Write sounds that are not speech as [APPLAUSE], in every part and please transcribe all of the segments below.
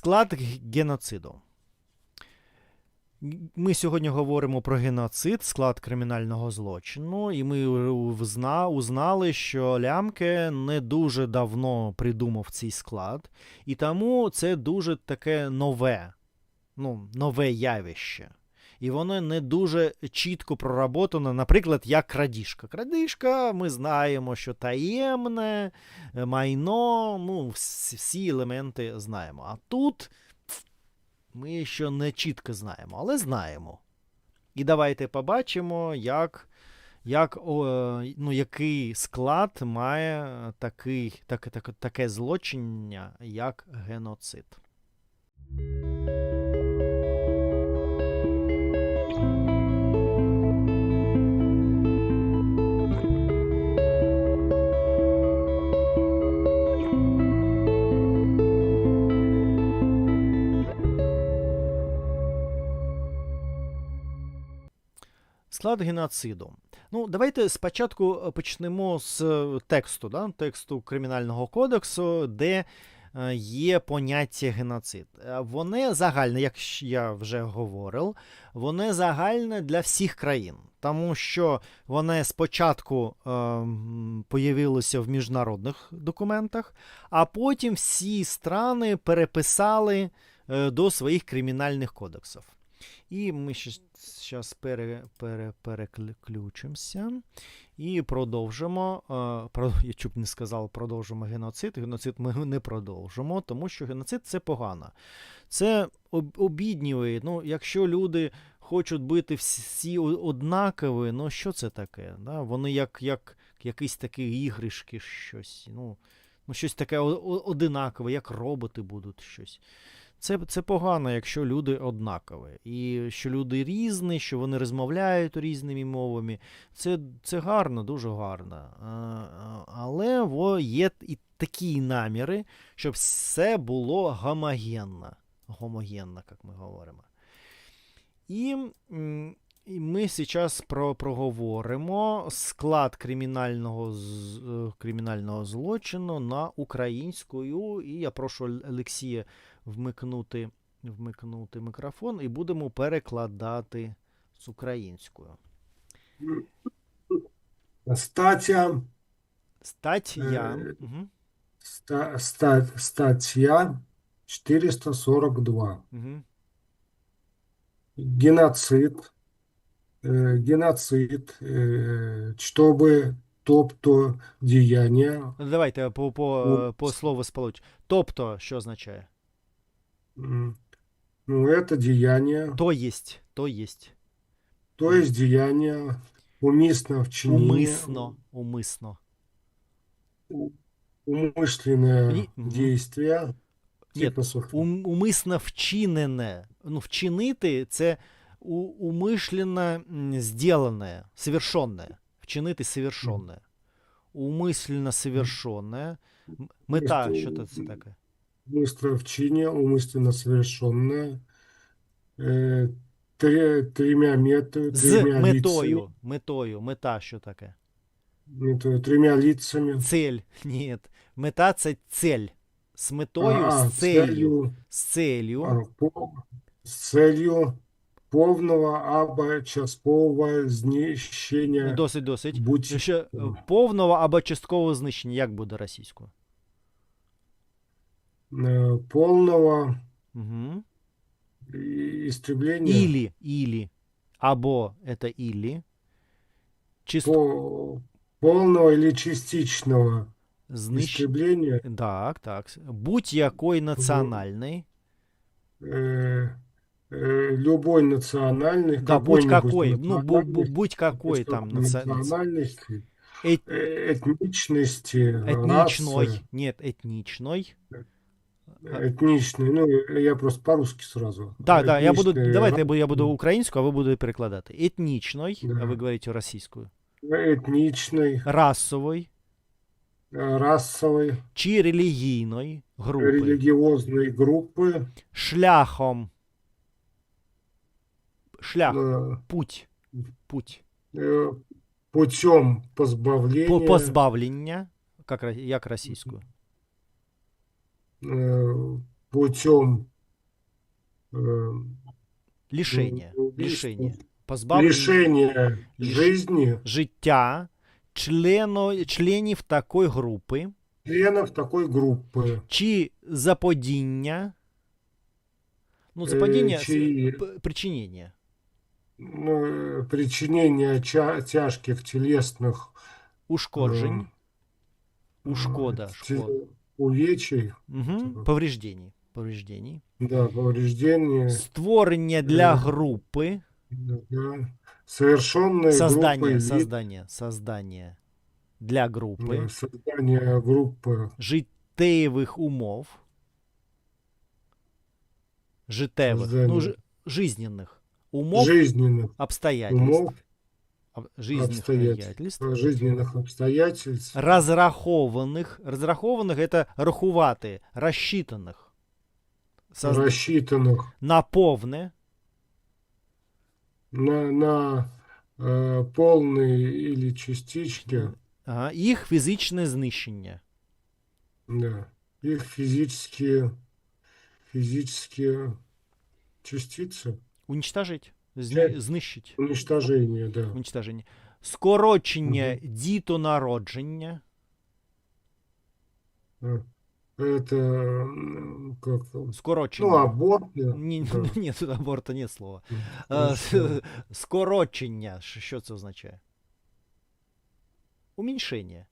Склад геноциду. Ми сьогодні говоримо про геноцид, склад кримінального злочину, і ми узнали, що Лямке не дуже давно придумав цей склад, і тому це дуже таке нове, ну, нове явище. І воно не дуже чітко проработано, наприклад, як крадіжка. Крадіжка, ми знаємо, що таємне, е, майно, ну, всі елементи знаємо. А тут ми ще не чітко знаємо, але знаємо. І давайте побачимо, як, як, о, ну, який склад має такий, так, так, таке злочиння, як геноцид. Склад геноциду. Ну, давайте спочатку е, почнемо з е, тексту, да? тексту Кримінального кодексу, де е, є поняття геноцид. Воно загальне, як я вже говорив, воно загальне для всіх країн, тому що воно спочатку е, появилося в міжнародних документах, а потім всі страни переписали до своїх кримінальних кодексів. І ми зараз пере, пере, переключимося і продовжимо. е, я чуб не сказав, продовжимо геноцид. Геноцид ми не продовжимо, тому що геноцид це погано. Це обіднює. Ну, якщо люди хочуть бути всі однакові, ну що це таке? Да? Вони як, як якісь такі іграшки, щось. Ну, ну щось таке одинакове, як роботи будуть щось. Це, це погано, якщо люди однакові. І що люди різні, що вони розмовляють різними мовами. Це, це гарно, дуже гарно. Але є і такі наміри, щоб все було гомогенно. Гомогенно, як ми говоримо. І, і ми зараз про, проговоримо склад кримінального, е, кримінального злочину на українською. І я прошу Олексія вмикнути, вмикнути мікрофон і будемо перекладати з українською. Стаття, Стаття. Е, Угу, ста, ста, стаття 442. угу. Геноцид, е, геноцид, е, чтобы, тобто діяння, Давайте по, по, е, по слову сполуч. Тобто, що означає? Ну, это діяння, То єсть, то єсть. то есть діяння умисно вчинення, Умисно, умисно. умышленное действие, Ні, типа суфи. ум, умисно вчинене. Ну, вчинити це у, умишленно сделанное, совершенное. Вчинити совершенное. Умишленно совершенное. Мета, що це таке? Быстрое вчинение, умышленно совершенное, э, тре- тремя метрами, З тремя метою. лицами, Метою. Мета, що таке? это тремя лицами. Цель. [LAUGHS] Ні. Мета це цель. З метою, А, з целью. целью, З целью. а, по- с целью повного або часткового знищення Досить, досить. будь Ще е, повного або часткового знищення, як буде російською? э, повного Угу. и- истребления Ілі, ілі. Або це ілі. Чисто по- полного или частичного знищення. истребления Так, так. Будь-якої національної. э, э, любой национальной, Да, какой-нибудь будь-какой. Ну, бу- бу- национальности, будь-какой там наці- наці- национальности, Эт- э, этничности, етнічної. расы, Ні, етнічної. этничной, ну, я просто по-русски сразу. Так, так, я буду. Этничной, Давайте я буду, я буду українською, а ви будете перекладати. Етнічної, Да. а ви говорите російською. этничной, Расової э, расовой, чи релігійної групи. религиозной группы, Шляхом. Шлях. э, Путь. Путь. э, путем По- позбавления, Позбавлення. Як, ро- як російською? э, путем э, Лишення. Ну, убійство. Лишення. Позбавлення лишение Лиш- жизни життя члено, членів такої групи членов такой группы. чи заподіння. Ну, Е, заподіння це чи- п- причинення. ну, э, причинение ча- тяжких телесных Ушкоджень. э, Ушкода. те- шкода. увечий. Угу. Повреждений. Повреждений. Да, повреждения. Створення для группы. Да. Совершенные создание, группы. Создание, создание для группы. Создание группы. Житеевых умов. Житевых. Ну, создание. Ну, жизненных. Умов. Жизненных. Обстоятельств. Умов жизненних обстоятельств, жизненных обстоятельств, Розрахованих. Розрахованих це рахувати, розчитаних. Созда... рассчитанных На повне, на, на э, полные или частички, ага, їх фізичне знищення. да, их физические, физические частицы, Уничтожить. Це- Зни... Знищить. уничтожение, да. Уничтоження. Скорочення дітонародження. А, Это м, как, Скорочення. ну, аборт, да. Ні, да. [LAUGHS] ні, тут аборта нет слова. Ну, Е, хорошо. [LAUGHS] Скорочення. Щ- Що це означає? Уміншення.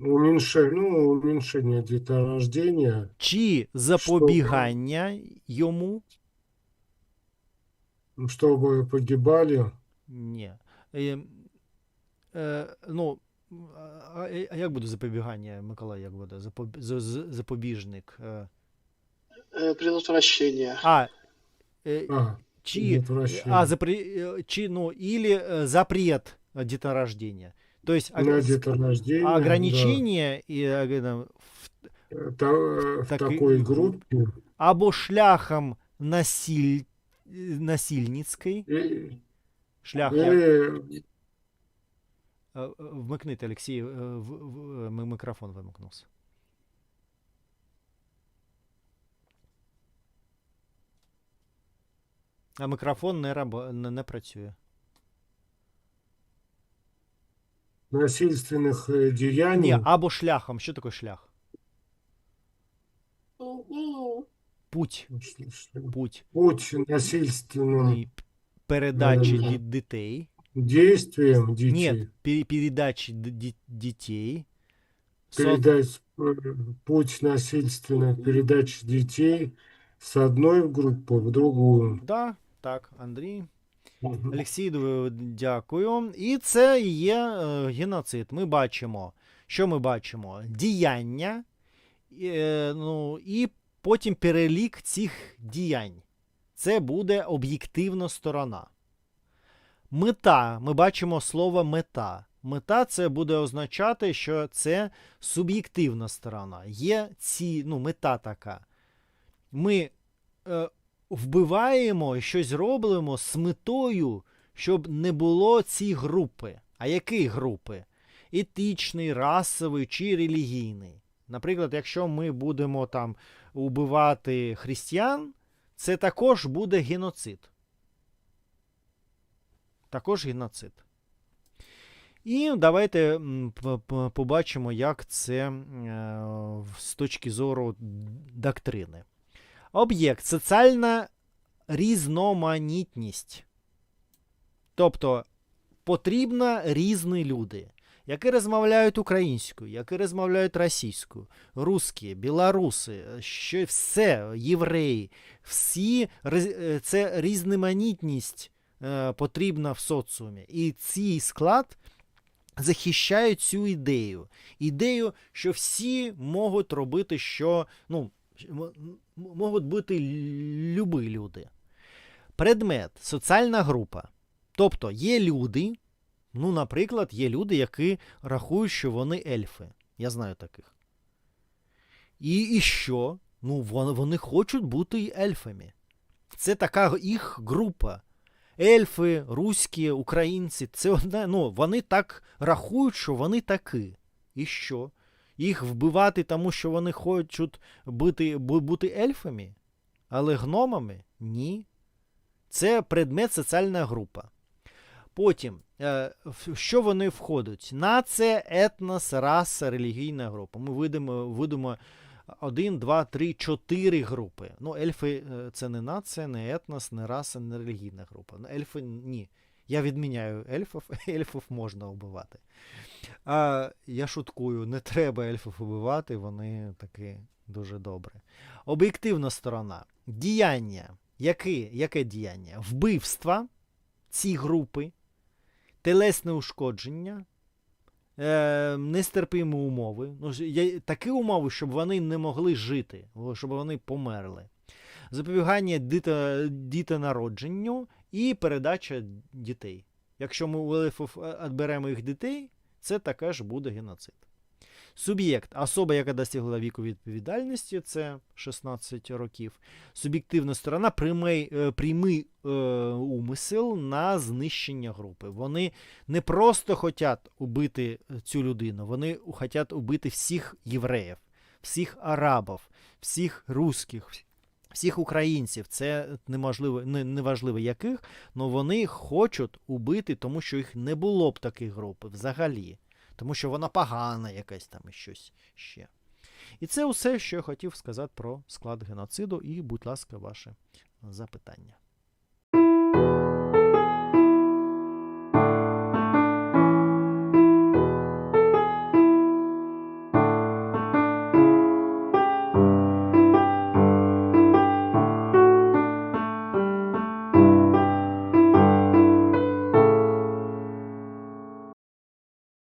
Уменьшение, ну, уменьшение деторождения, Чи запобігання йому? чтобы погибали Ні. Е, е, ну, а, а як буде запобігання, Миколай, як буде? Запоб... з- з- Запобіжник. Е, Э, Предотвращение. А, е, а, чи, предотвращение. а, запре, э, чи, ну, или э, запрет э, деторождения. То есть ог- на с- деторождение, да. ограничение и, э, э, в- Э, та- э, в Так и- такой группе або шляхом насиль... э, насильницький, и- шлях, як, или е, е, вмикнити, Олексій, е, в, в, е, ми- мікрофон вимикнувся. А мікрофон не, рабо... не, не працює. насильственных э, деяний Ні, або шляхом. Що таке шлях? Путь. ш- ш- Путь. путь насильственным І п- передачі Да-да-да. ді- дітей. действием детей, Нет, пере- передачи д- ди- детей. Со- передать э, путь насильственной передачи детей с одной группы в другую. Да, так, Андрій. Мгм. Олексій, ду- дякую. І це і є е, геноцид. Ми бачимо, що ми бачимо? Діяння, е, ну, і потім перелік цих діянь. Це буде об'єктивна сторона. Мета. Ми бачимо слово мета. Мета це буде означати, що це суб'єктивна сторона. Є ці, ну, мета така. Ми е, вбиваємо, щось робимо з метою, щоб не було ці групи. А які групи? Етичний, расовий чи релігійний. Наприклад, якщо ми будемо там убивати християн, це також буде геноцид. Також геноцид. І давайте побачимо, як це е, з точки зору доктрини. Об'єкт соціальна різноманітність. Тобто потрібно різні люди, які розмовляють українською, які розмовляють російською, русські, білоруси, що все, євреї, всі е, це різноманітність е, потрібна в соціумі. І цей склад захищає цю ідею. Ідею, що всі можуть робити, що ну, можуть бути любі люди. Предмет, соціальна група. Тобто є люди, ну, наприклад, є люди, які рахують, що вони ельфи. Я знаю таких. І, і що? Ну, вони, хочуть бути ельфами. Це така їх група. Ельфи, руські, українці, це одне, ну, вони так рахують, що вони такі. І що? Їх вбивати, тому що вони хочуть бути, бути ельфами, але гномами? Ні. Це предмет соціальна група. Потім, е, в що вони входять? Нація, етнос, раса, релігійна група. Ми видимо, видимо 1, 2, 3, 4 групи. Ну, ельфи е, це не нація, не етнос, не раса, не релігійна група. Ну, Ельфи ні. Я відміняю ельфів, [LAUGHS] ельфів можна вбивати. А, я шуткую, не треба ельфів вбивати, вони такі дуже добре. Об'єктивна сторона. Діяння. Яке, яке діяння? Вбивства ці групи, телесне ушкодження, е, нестерпимі умови. Ну, є такі умови, щоб вони не могли жити, щоб вони померли. Запобігання дітонародженню і передача дітей. Якщо ми у ельфів е, відберемо їх дітей, це також буде геноцид. Суб'єкт особа, яка досягла віку відповідальності, це 16 років. Суб'єктивна сторона прямий, е, прямий е, умисел на знищення групи. Вони не просто хочуть убити цю людину, вони хочуть убити всіх євреїв, всіх арабів, всіх русських, всіх українців. Це неможливо, не, неважливо яких, але вони хочуть убити, тому що їх не було б таких груп взагалі. Тому що вона погана якась там і щось ще. І це усе, що я хотів сказати про склад геноциду, і, будь ласка, ваше запитання.